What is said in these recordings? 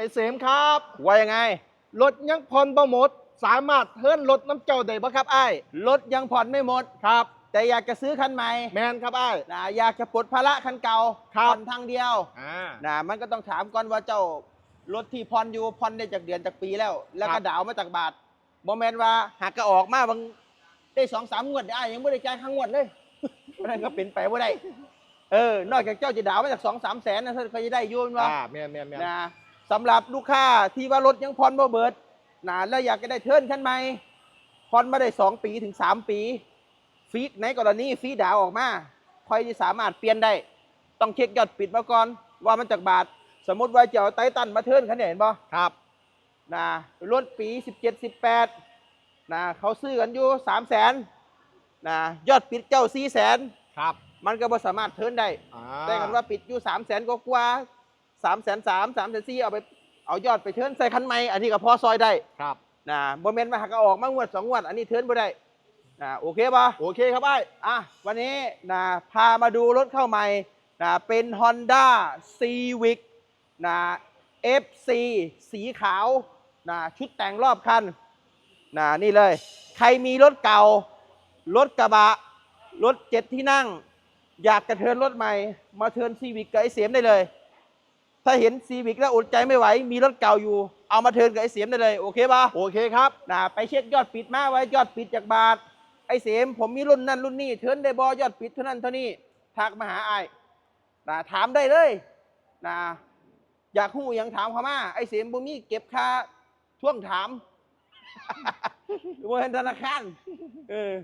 ไอ้เสมครับว่ายังไง รถยังผ่อนบ่หมด สามารถเทิร์นรถน้ำเจ้าได้บ่ครับไอ้ายรถยังผ่อนไม่หมด ครับ แต่อยากจะซื้อคันใหม่แมนครับไอ้าย นะอยากจะปลดภาระคันเก่าครับ ผ่อนทางเดียวอ่า นะมันก็ต้องถามก่อนว่าเจ้ารถที่ผ่อนอยู่ผ่อนได้จากเดือนจากปีแล้ว แล้วครัก็บ ดาวมาจากบาทโมเมนว่าหากก็ออกมาบางได้สองสามงวดได้ยังไม่ได้จ่ายค่างวดเลย เพราะนั้นก็เป็นไปว่าได้เออ นอกจากเจ้าจะดาวมาจากสองสามแสนนะท่านเขาจะได้อยุ่นว่าอ่าแมนแมนแมนนะ สำหรับลูกค้าที่ว่ารถยังผ่อนบ่เบิดนะแล้วอยากจะได้เทิร์นขั้นใหม่ผ่อนมาได้สองปีถึงสามปี ฟีดในกรณีฟีดดาวออกมาค่อยจะสามารถเปลี่ยนได้ ต้องเช็คยอดปิดมาก่อน ว่ามันจากบาท สมมติว่าจะเอาไตตันมาเทิร์นคันนี้เห็นบ่ครับนะรถปี 17 18นะเขาซื้อกันอยู่ 3 0 0แสนนะยอดปิดเจ้า4แสนครับ มันก็บ่สามารถเทิร์นได้อ่าแต่กันว่าปิดอยู่ 3 0 0แสนกว่า ๆ3แสน3 3แสน4เอาไปเอายอดไปเทิร์นใส่คันใหม่อันนี้ก็พอซอยได้ครับนะบ่แม่นมาหักเอาออกมางวดสองงวด อันนี้เทิร์นบ่ได้นะโอเคป่ะโอเคครับไอ้ายอะวันนี้นะพามาดูรถเข้าใหม่นะเป็น Honda Civic นะ FC สีขาวนะชุดแต่งรอบคันนะนี่เลย ใครมีรถเก่า รถกระบะ รถเจ็ดที่นั่ง อยากกระเทินรถใหม่ มาเทินซีวิกกับไอเสียมได้เลย ถ้าเห็นซีวิกแล้วอดใจไม่ไหว มีรถเก่าอยู่ เอามาเทินกับไอเสียมได้เลย โอเคปะโอเคครับนะไปเช็คยอดปิดมาไว้ยอดปิดจากบาท ไอ้เสมผมมีรุ่นนั้นรุ่นนี้เทิร์นได้บอยอดปิดเท่านั้นเท่านี้ทักมาหาไอ้ายนะถามได้เลยนะอยากหู้หยังถามเขามาไอ้เสมบ่มีเก็บค่าช่วงถามเงินธนาคารเออ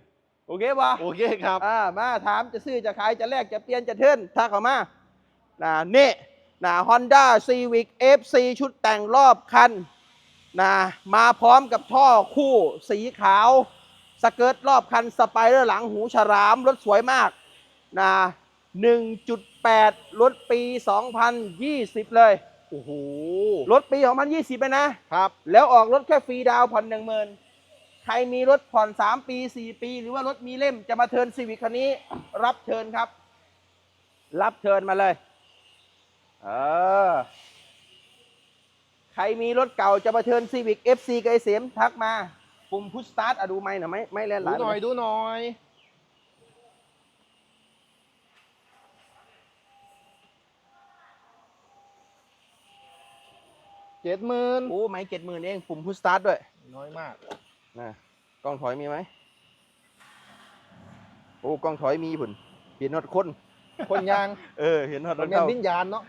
โอเคปะโอเคครับอ่ามาถามจะซื้อจะขายจะแลกจะเปลี่ยนจะเทิร์นทักเขามานะนี่ นะ Honda Civic FC ชุดแต่งรอบคันนะมาพร้อมกับท่อคู่สีขาว สเกิร์ตรอบคันสไปเดอร์หลังหูฉลาม รถสวยมากนะ1.8 รถปี 2020 เลย โอ้โห รถปี 2020เลยนะ ครับ แล้วออกรถแค่ฟรีดาวน์ผ่อนหนึ่งหมื่นใครมีรถผ่อน 3 ปี 4 ปี หรือว่ารถมีเล่มจะมาเทิร์นซีวิคคันนี้ รับเชิญครับ รับเชิญมาเลย เออ ใครมีรถเก่าจะมาเทิร์นซีวิก FC กับไอเสียมทักมา ปุ่มพุชสตาร์ทอะดูไหมหน่อยไหมไม่เล่นหดูลานหน่อยดูหน่อย เจ็ดหมื่นโอ้ไม่เจ็ดหมื่นเอง ปุ่มพุชสตาร์ทด้วยน้อยมาก นะกล้องถอยมีไหมโอ้กล้องถอยมีผุนเห็นนอดคน คนยาง เออ เห็นนอดมัรนถเป็นเข้าวิญญาณเนาะ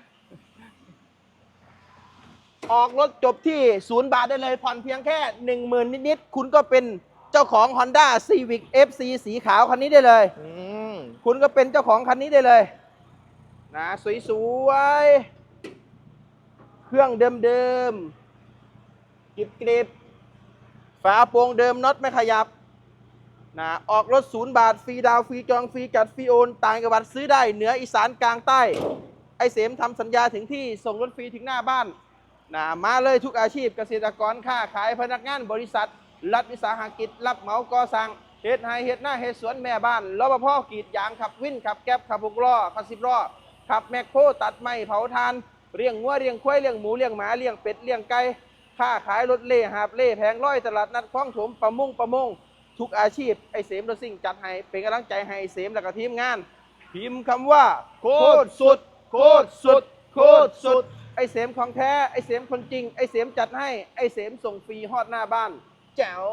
ออกรถจบที่ศูนย์บาทได้เลย ผ่อนเพียงแค่หนึ่งหมื่นนิด ๆ คุณก็เป็นเจ้าของ Honda Civic FC สีขาวคันนี้ได้เลย อืมคุณก็เป็นเจ้าของคันนี้ได้เลยนะสวยๆ เครื่องเดิมๆกริบกริบๆฝาโปร่งเดิมน็อตไม่ขยับนะออกรถศูนย์บาท ฟรีดาวน์ฟรีจองฟรีจัดฟรีโอนต่างจังหวัดซื้อได้เหนืออีสานกลางใต้ ไอเสมทำสัญญาถึงที่ส่งรถฟรีถึงหน้าบ้าน นะมาเลยทุกอาชีพเกษตรกรค้าขายพนักงานบริษัท รัฐวิสาหกิจ รับเหมาก่อสร้างเฮ็ดไฮเฮ็ดหน้าเฮ็ดสวนแม่บ้านรปภกรีดยางขับวินขับแก๊บขับบุกล้อขับสิบล้อขับแมคโครตัดไม้เผาทานเลี้ยงงัวเลี้ยงควายเลี้ยงหมูเลี้ยงหมาเลี้ยงเป็ดเลี้ยงไก่ค้าขายรถเล่หาบเล่แผงร้อยตลาดนัดคลองถมประมงประมงทุกอาชีพไอเสมรถซิ่งจัดให้เป็นกำลังใจให้ไอเสมและก็ทีมงาน พิมพ์คำว่า โคตรสุด โคตรสุด โคตรสุด ไอเสมของแท้ ไอเสมคนจริง ไอเสมจัดให้ ไอเสมส่งฟรีฮอดหน้าบ้าน แจ๋ว